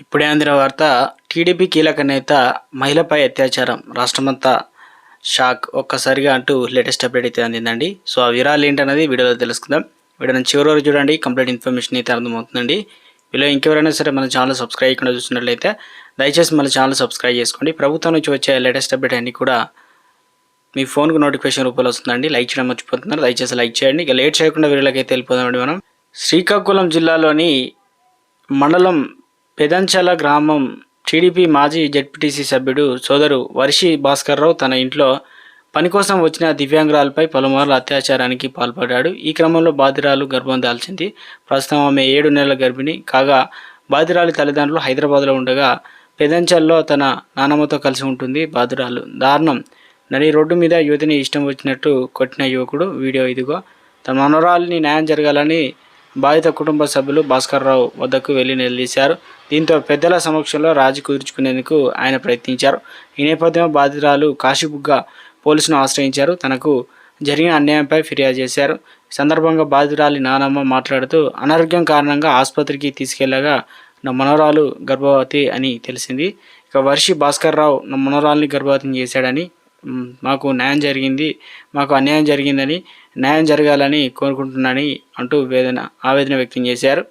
ఇప్పుడే అందిన వార్త టీడీపీ కీలక నేత మహిళపై అత్యాచారం. రాష్ట్రమంతా షాక్ ఒక్కసారిగా అంటూ లేటెస్ట్ అప్డేట్ అయితే అందిందండి. సో ఆ వివరాలు ఏంటనేది వీడియోలో తెలుసుకుందాం. వీడియోని చివరి వరకు చూడండి. కంప్లీట్ ఇన్ఫర్మేషన్ అయితే అర్థమవుతుందండి. వీళ్ళు ఇంకెవరైనా సరే మన ఛానల్ సబ్స్క్రైబ్ చేయకుండా చూసినట్లయితే దయచేసి మన ఛానల్ సబ్స్క్రైబ్ చేసుకోండి. ప్రభుత్వం నుంచి వచ్చే లేటెస్ట్ అప్డేట్ అన్నీ కూడా మీ ఫోన్కు నోటిఫికేషన్ రూపంలో వస్తుందండి. లైక్ చేయడం మర్చిపోతున్నారు. దయచేసి లైక్ చేయండి. ఇక లేట్ చేయకుండా వీళ్ళకి అయితే వెళ్ళిపోదామండి మనం. శ్రీకాకుళం జిల్లాలోని మండలం పెదంచల గ్రామం టీడీపీ మాజీ జెడ్పీటీసీ సభ్యుడు సోదరు వర్షి భాస్కర్రావు తన ఇంట్లో పని కోసం వచ్చిన దివ్యాంగురాలపై పలుమార్లు అత్యాచారానికి పాల్పడ్డాడు. ఈ క్రమంలో బాధిరాలు గర్భం దాల్చింది. ప్రస్తుతం ఆమె ఏడు నెలల గర్భిణి. కాగా బాధిరాలి తల్లిదండ్రులు హైదరాబాద్లో ఉండగా పెదంచల్లో తన నానమ్మతో కలిసి ఉంటుంది. బాధిరాలు దారుణం. నడి రోడ్డు మీద యువతిని ఇష్టం వచ్చినట్టు కొట్టిన యువకుడు వీడియో ఇదిగో తన మనోరాలిని న్యాయం జరగాలని బాధిత కుటుంబ సభ్యులు భాస్కర్రావు వద్దకు వెళ్ళి నిలదీశారు. దీంతో పెద్దల సమక్షంలో రాజీ కుదుర్చుకునేందుకు ఆయన ప్రయత్నించారు. ఈ నేపథ్యంలో బాధితురాలు కాశీబుగ్గ పోలీసును ఆశ్రయించారు. తనకు జరిగిన అన్యాయంపై ఫిర్యాదు చేశారు. సందర్భంగా బాధితురాలి నానమ్మ మాట్లాడుతూ అనారోగ్యం కారణంగా ఆసుపత్రికి తీసుకెళ్ళగా నా మనోరాలు గర్భవతి అని తెలిసింది. ఇక వర్షి భాస్కర్ రావు నా మనోరాల్ని గర్భవతిని చేశాడని మాకు న్యాయం జరిగింది మాకు అన్యాయం జరిగిందని న్యాయం జరగాలని కోరుకుంటున్నానని అంటూ వేదన ఆవేదన వ్యక్తం చేశారు.